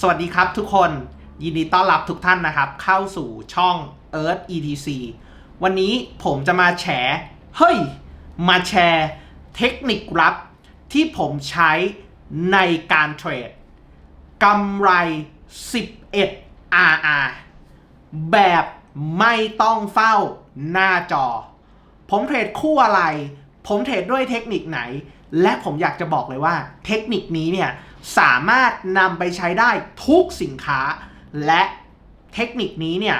สวัสดีครับทุกคนยินดีต้อนรับทุกท่านนะครับ เข้าสู่ช่อง Earth ETC วันนี้ผมจะมาแฉเฮ้ย มาแชร์เทคนิคลับ ที่ผมใช้ในการเทรดกำไร 11 RR แบบไม่ต้องเฝ้าหน้าจอ ผมเทรดคู่อะไร ผมเทรดด้วยเทคนิคไหน และผมอยากจะบอกเลยว่า เทคนิคนี้เนี่ยสามารถนำไปใช้ได้ทุกสินค้า และเทคนิคนี้เนี่ย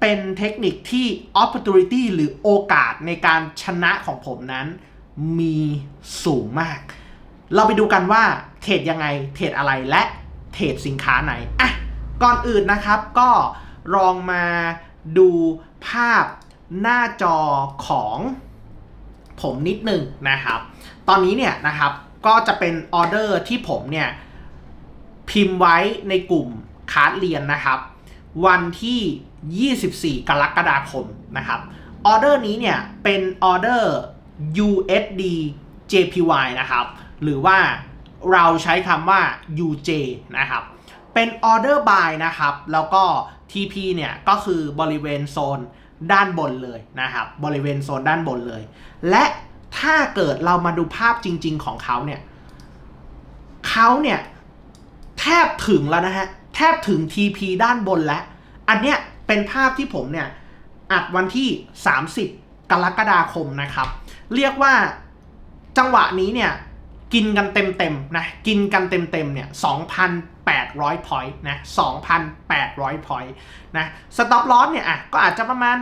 เป็นเทคนิคที่ opportunity หรือโอกาสในการชนะของผมนั้น มีสูงมาก เราไปดูกันว่าเทรดยังไงเทรดอะไรและเทรดสินค้าไหนอะก่อนอื่นนะครับก็ลองมาดูภาพหน้าจอของผมนิดนึงนะครับ ตอนนี้เนี่ยนะครับก็จะเป็นออเดอร์ที่ผมเนี่ยพิมพ์ไว้ในกลุ่มคาร์ดเรียนนะครับ วันที่ 24 กรกฎาคมนะครับออเดอร์นี้เนี่ยเป็นออเดอร์ USD JPY นะครับ หรือว่าเราใช้คำว่า UJ นะครับ เป็นออเดอร์บายนะครับ แล้วก็ TP เนี่ยก็คือบริเวณโซนด้านบนเลยนะครับ บริเวณโซนด้านบนเลย และ ถ้าเกิดเรามาดูภาพจริง ๆ ของเขาเนี่ยเขาเนี่ยแทบถึงแล้วนะฮะ แทบถึง TP ด้านบนแล้ว อันเนี้ยเป็นภาพที่ผมเนี่ยอัดวันที่ 30 กรกฎาคมนะครับ เรียกว่าจังหวะนี้เนี่ยกินกันเต็มๆนะ กินกันเต็มๆเนี่ย 2,800 point นะ 2,800 point นะ สต็อปลอสเนี่ยอะก็อาจจะประมาณ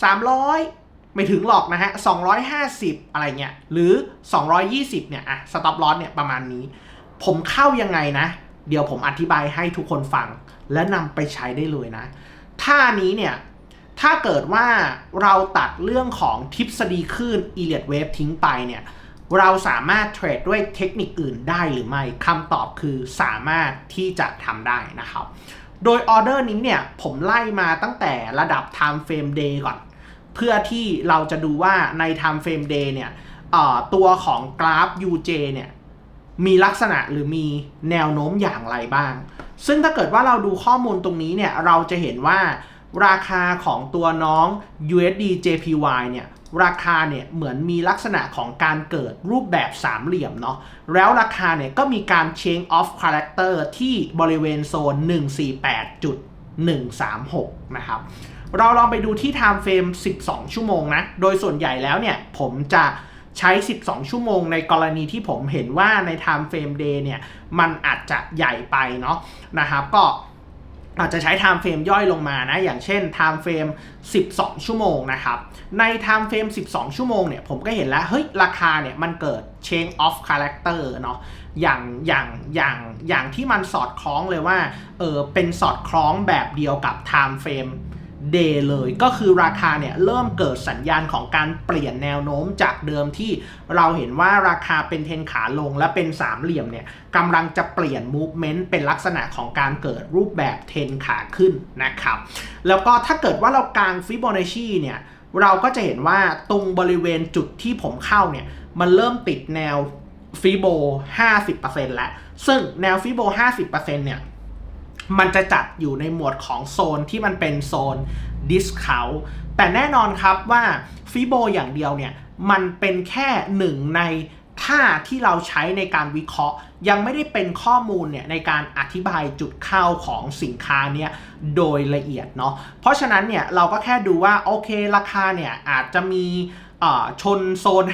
300 ไม่ถึงหรอกนะฮะ 250 อะไรเงี้ย หรือ 220 เนี่ยอะสต็อปลอสเนี่ยประมาณนี้ ผมเข้ายังไงนะ เดี๋ยวผมอธิบายให้ทุกคนฟัง และนำไปใช้ได้เลยนะ ท่านี้เนี่ย ถ้าเกิดว่าเราตัดเรื่องของทฤษฎีคลื่น e l i o t Wave ทิ้งไปเนี่ย เราสามารถเทรดด้วยเทคนิคอื่นได้หรือไม่คำตอบคือสามารถที่จะทำได้นะครับ โดยออเดอร์นี้เนี่ย ผมไล่มาตั้งแต่ระดับ time frame day ก่อน เพื่อที่เราจะดูว่าใน time frame day เนี่ยตัวของกราฟ UJ เนี่ยมีลักษณะหรือมีแนวโน้มอย่างไรบ้าง ซึ่งถ้าเกิดว่าเราดูข้อมูลตรงนี้เนี่ยเราจะเห็นว่าราคาของตัวน้อง USD JPY เนี่ยราคาเนี่ยเหมือนมีลักษณะของการเกิดรูปแบบสามเหลี่ยมเนาะแล้วราคาเนี่ยก็มีการ change of character ที่บริเวณโซน 148.136 นะครับ เราลองไปดูที่ time frame 12 ชั่วโมงนะ โดยส่วนใหญ่แล้วเนี่ย ผมจะใช้ 12 ชั่วโมงในกรณีที่ผมเห็นว่าใน time frame day เนี่ย มันอาจจะใหญ่ไปเนาะนะครับ ก็อาจจะใช้ time frame ย่อยลงมานะ อย่างเช่น time frame 12 ชั่วโมงนะครับ ใน time frame 12 ชั่วโมงเนี่ย ผมก็เห็นแล้ว เฮ้ย ราคาเนี่ย มันเกิด change of character เนาะอย่างอย่างอย่างอย่างที่มันสอดคล้องเลยว่า เออเป็นสอดคล้องแบบเดียวกับ time frame day เลยก็คือราคาเนี่ยเริ่มเกิดสัญญาณของการเปลี่ยนแนวโน้มจากเดิมที่เราเห็นว่าราคาเป็นเทนขาลงและเป็นสามเหลี่ยมเนี่ยกำลังจะเปลี่ยน movement เป็นลักษณะของการเกิดรูปแบบเทนขาขึ้นนะครับ แล้วก็ถ้าเกิดว่าเรากางฟิโบนัชชีเนี่ยเราก็จะเห็นว่าตรงบริเวณจุดที่ผมเข้าเนี่ยมันเริ่มติดแนวฟิโบ50%แล้ว ซึ่งแนวฟิโบ50%เนี่ย มันจะจัดอยู่ในหมวดของโซนที่มันเป็นโซน discount แต่แน่นอนครับว่าฟิโบอย่างเดียวเนี่ย มันเป็นแค่หนึ่งในท่าที่เราใช้ในการวิเคราะห์ยังไม่ได้เป็นข้อมูลเนี่ยในการอธิบายจุดเข้าของสินค้าเนี่ยโดยละเอียดเนาะเพราะฉะนั้นเนี่ยเราก็แค่ดูว่าโอเคราคาเนี่ยอาจจะมี ชนโซน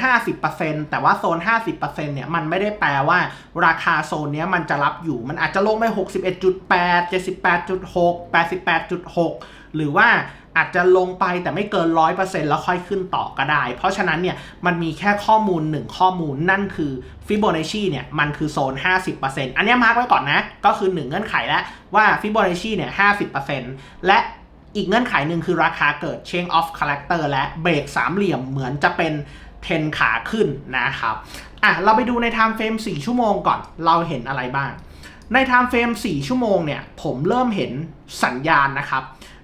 50%แต่ว่าโซน 50%เนี่ยมันไม่ได้แปลว่าราคาโซนนี้มันจะรับอยู่ มันอาจจะลงไป 61.8 78.6 88.6 หรือว่าอาจจะลงไปแต่ไม่เกิน 100%แล้วค่อยขึ้นต่อก็ได้ เพราะฉะนั้นเนี่ยมันมีแค่ข้อมูล 1 ข้อมูลนั่นคือฟิโบนัชชีเนี่ยมันคือโซน 50%อันนี้มาร์กไว้ก่อนนะ ก็คือ 1 เงื่อนไขแล้วว่าฟิโบนัชชีเนี่ย 50%และ อีกเงื่อนไขหนึ่งคือราคาเกิด change of character และเบรกสามเหลี่ยมเหมือนจะเป็นเทนขาขึ้นนะครับ อะ เราไปดูใน time frame 4 ชั่วโมงก่อน เราเห็นอะไรบ้าง ใน time frame 4 ชั่วโมงเนี่ย ผมเริ่มเห็นสัญญาณนะครับ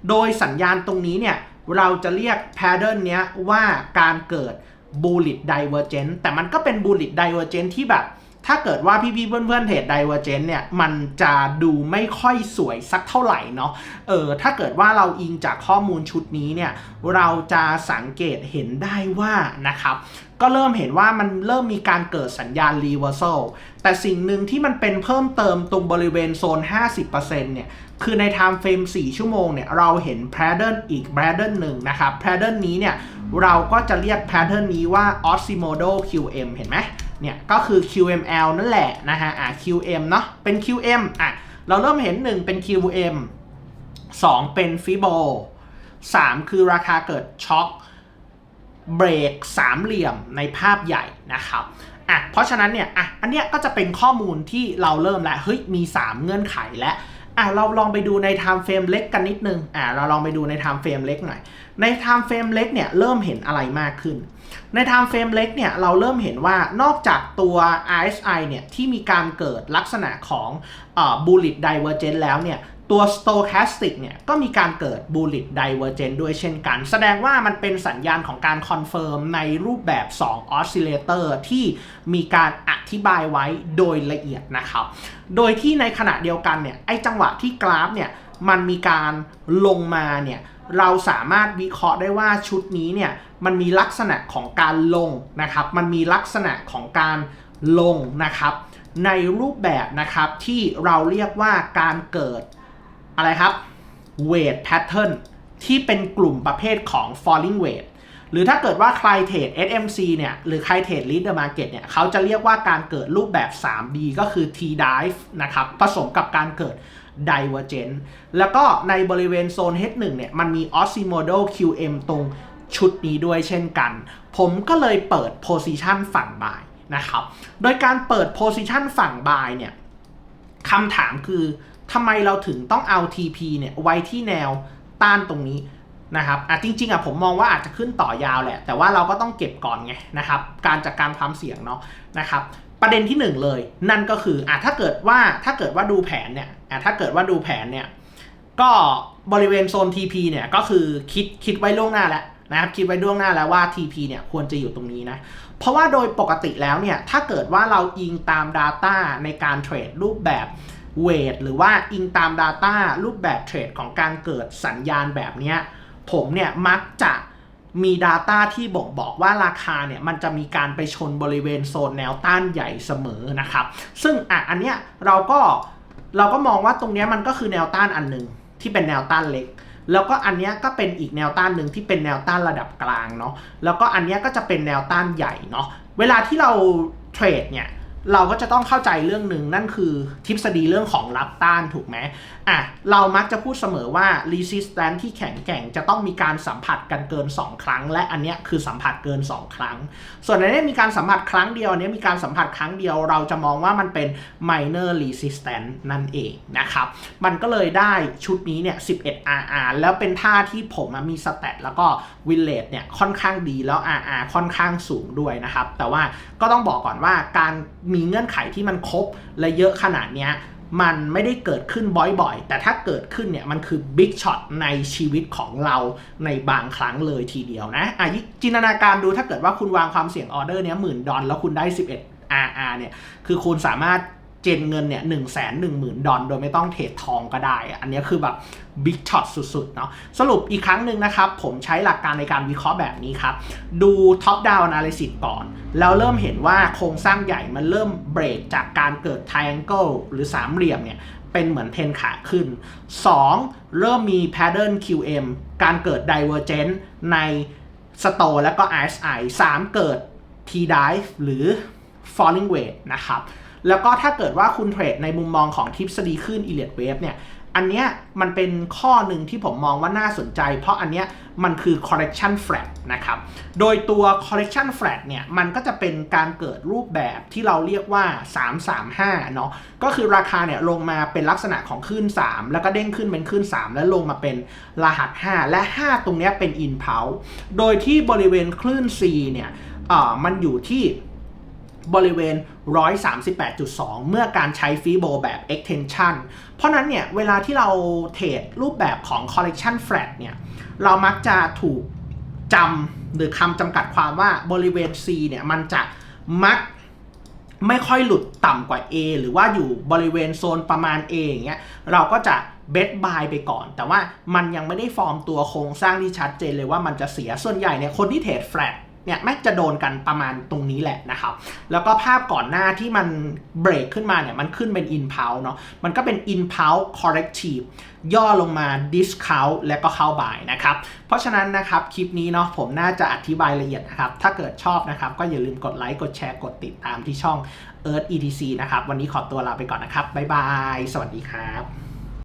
โดยสัญญาณตรงนี้เนี่ย เราจะเรียก pattern เนี้ยว่าการเกิด bullish divergence แต่มันก็เป็น bullish divergence ที่แบบ ถ้าเกิดว่าพี่ๆเพื่อนๆเทรด Divergent เนี่ยมันจะดูไม่ค่อยสวยสักเท่าไหร่เนาะเออถ้าเกิดว่าเราอิงจากข้อมูลชุดนี้เนี่ยเราจะสังเกตเห็นได้ว่านะครับก็เริ่มเห็นว่ามันเริ่มมีการเกิดสัญญาณ reversal แต่สิ่งหนึ่งที่มันเป็นเพิ่มเติมตรงบริเวณโซน 50%เนี่ย คือใน time frame 4 ชั่วโมงเนี่ย เราเห็น pattern อีก pattern หนึ่งนะครับ pattern นี้เนี่ย เราก็จะเรียก pattern นี้ว่า Osimodo QM เห็นไหม เนี่ยก็คือ QML นั่นแหละนะฮะอะ QM เนาะเป็น QM อะเราเริ่มเห็น 1 เป็น QM 2 เป็น Fibo 3คือราคาเกิดช็อคเบรกสามเหลี่ยมในภาพใหญ่นะครับอะเพราะฉะนั้นเนี่ยอะอันเนี้ยก็จะเป็นข้อมูลที่เราเริ่มแล้วเฮ้ยมี 3 เงื่อนไขแล้ว อะเราลองไปดูในไทม์เฟรมเล็กกันนิดนึงอะเราลองไปดูในไทม์เฟรมเล็กหน่อย ในไทม์เฟรมเล็กเนี่ยเริ่มเห็นอะไรมากขึ้น ในไทม์เฟรมเล็กเนี่ยเราเริ่มเห็นว่านอกจากตัว RSI เนี่ยที่มีการเกิดลักษณะของอ่อ bullish divergence แล้วเนี่ย ตัว stochastic เนี่ยก็มีการเกิด bullish divergence ด้วยเช่นกัน แสดงว่ามันเป็นสัญญาณของการคอนเฟิร์มในรูปแบบ 2 oscillator ที่มีการอธิบายไว้โดยละเอียดนะครับ โดยที่ในขณะเดียวกันเนี่ยไอ้จังหวะที่กราฟเนี่ยมันมีการลงมาเนี่ยเราสามารถวิเคราะห์ได้ว่าชุดนี้เนี่ยมันมีลักษณะของการลงนะครับ มันมีลักษณะของการลงนะครับ ในรูปแบบนะครับที่เราเรียกว่าการเกิด อะไรครับ weight pattern ที่เป็นกลุ่มประเภทของ falling weight หรือถ้าเกิดว่าใครเทรด SMC เนี่ย หรือใครเทรด lead the market เนี่ย เขาจะเรียกว่าการเกิดรูปแบบ 3D ก็คือ T dive นะครับ ผสมกับการเกิด divergent แล้วก็ในบริเวณโซน H1 เนี่ย มันมี Osimodo QM ตรงชุดนี้ด้วยเช่นกัน ผมก็เลยเปิด position ฝั่ง buy นะครับ โดยการเปิด position ฝั่ง buy เนี่ยคำถามคือ ทำไมเราถึงต้องเอา TP เนี่ยไว้ที่แนวต้านตรงนี้นะครับอะจริงๆอะผมมองว่าอาจจะขึ้นต่อยาวแหละ แต่ว่าเราก็ต้องเก็บก่อนไงนะครับ การจัดการความเสี่ยงเนาะนะครับ ประเด็นที่หนึ่งเลย นั่นก็คืออะถ้าเกิดว่าถ้าเกิดว่าดูแผนเนี่ยอะถ้าเกิดว่าดูแผนเนี่ย ก็บริเวณโซน TP เนี่ยก็คือคิดคิดไว้ล่วงหน้าแล้วนะครับคิดไว้ล่วงหน้าแล้วว่า TP เนี่ยควรจะอยู่ตรงนี้นะ เพราะว่าโดยปกติแล้วเนี่ยถ้าเกิดว่าเราอิงตาม Data ในการเทรดรูปแบบ เวทหรือว่าอิงตาม Data รูปแบบเทรดของการเกิดสัญญาณแบบนี้ ผมเนี่ยมักจะมี Data ที่บ่งบอกว่าราคาเนี่ยมันจะมีการไปชนบริเวณโซนแนวต้านใหญ่เสมอนะครับ ซึ่งอะอันเนี้ยเราก็เราก็มองว่าตรงเนี้ยมันก็คือแนวต้านอันหนึ่งที่เป็นแนวต้านเล็ก แล้วก็อันเนี้ยก็เป็นอีกแนวต้านหนึ่งที่เป็นแนวต้านระดับกลางเนาะแล้วก็อันเนี้ยก็จะเป็นแนวต้านใหญ่เนาะเวลาที่เราเทรดเนี่ย เราก็จะต้องเข้าใจเรื่องหนึ่งนั่นคือทฤษฎีเรื่องของรับต้านถูกไหมอะเรามักจะพูดเสมอว่า resistance ที่แข็งแกร่งจะต้องมีการสัมผัสกันเกิน 2 ครั้ง และอันเนี้ยคือสัมผัสเกิน 2 ครั้ง ส่วนอันเนี้ยมีการสัมผัสครั้งเดียวอันเนี้ยมีการสัมผัสครั้งเดียวเราจะมองว่ามันเป็น minor resistance นั่นเองนะครับ มันก็เลยได้ชุดนี้เนี่ย 11 RR แล้วเป็นท่าที่ผมมีสแตทแล้วก็วินเลทเนี่ยค่อนข้างดีแล้ว RR ค่อนข้างสูงด้วยนะครับ แต่ว่าก็ต้องบอกก่อนว่าการมีเงื่อนไขที่มันครบและเยอะขนาดเนี้ยมันไม่ได้เกิดขึ้นบ่อยๆ แต่ถ้าเกิดขึ้นเนี่ยมันคือบิ๊กช็อตในชีวิตของเราในบางครั้งเลยทีเดียวนะอะจินตนาการดูถ้าเกิดว่าคุณวางความเสี่ยงออเดอร์เนี้ยหมื่นดอลแล้วคุณได้ 11 RR เนี่ย คือคุณสามารถ เจนเงินเนี่ยหนึ่งแสนหนึ่งหมื่นดอลโดยไม่ต้องเทรดทองก็ได้อะอันนี้คือแบบบิ๊กช็อตสุดๆเนาะสรุปอีกครั้งหนึ่งนะครับ ผมใช้หลักการในการวิเคราะห์แบบนี้ครับ ดูท็อปดาวน์ a นาลิซิสก่อน แล้วเริ่มเห็นว่าโครงสร้างใหญ่มันเริ่มเบรกจากการเกิด triangle หรือสามเหลี่ยมเนี่ยเป็นเหมือนเทนขาขึ้น 2. เริ่มมี pattern QM การเกิด divergence ใน store และก็ RSI 3 เกิด T dive หรือ falling wedge นะครับ แล้วก็ถ้าเกิดว่าคุณเทรดในมุมมองของทฤษฎีขึ้น e l i o t Wave เนี่ยอันเนี้ยมันเป็นข้อหนึ่งที่ผมมองว่าน่าสนใจ เพราะอันเนี้ยมันคือ correction flat นะครับ โดยตัว correction flat เนี่ยมันก็จะเป็นการเกิดรูปแบบที่เราเรียกว่า 335 เนาะก็คือราคาเนี่ยลงมาเป็นลักษณะของขึ้น 3 แล้วก็เด้งขึ้นเป็นขึ้น 3 แล้วลงมาเป็นรหัส 5 และ 5 ตรงเนี้ยเป็น impulse โดยที่บริเวณคลื่น C เนี่ยอ่ามันอยู่ที่ บริเวณ 138.2 เมื่อการใช้ฟีโบแบบ extension เพราะนั้นเนี่ยเวลาที่เราเทรดรูปแบบของ collection flat เนี่ยเรามักจะถูกจำหรือคำจำกัดความว่าบริเวณ C เนี่ยมันจะมักไม่ค่อยหลุดต่ำกว่า A หรือว่าอยู่บริเวณโซนประมาณ A อย่างเงี้ยเราก็จะเบ t บายไปก่อน แต่ว่ามันยังไม่ได้ฟอร์มตัวโครงสร้างที่ชัดเจนเลยว่ามันจะเสียส่วนใหญ่เนี่ยคนที่เทรดแฟลต เนี่ยแม็กจะโดนกันประมาณตรงนี้แหละนะครับ แล้วก็ภาพก่อนหน้าที่มันเบรกขึ้นมาเนี่ยมันขึ้นเป็น impulse เนาะมันก็เป็น impulse corrective ย่อลงมา discount แล้วก็เข้า buy นะครับ เพราะฉะนั้นนะครับคลิปนี้เนาะผมน่าจะอธิบายละเอียดนะครับ ถ้าเกิดชอบนะครับ ก็อย่าลืมกดไลค์กดแชร์กดติดตามที่ช่อง Earth ETC นะครับ วันนี้ขอตัวลาไปก่อนนะครับบ๊ายบาย สวัสดีครับ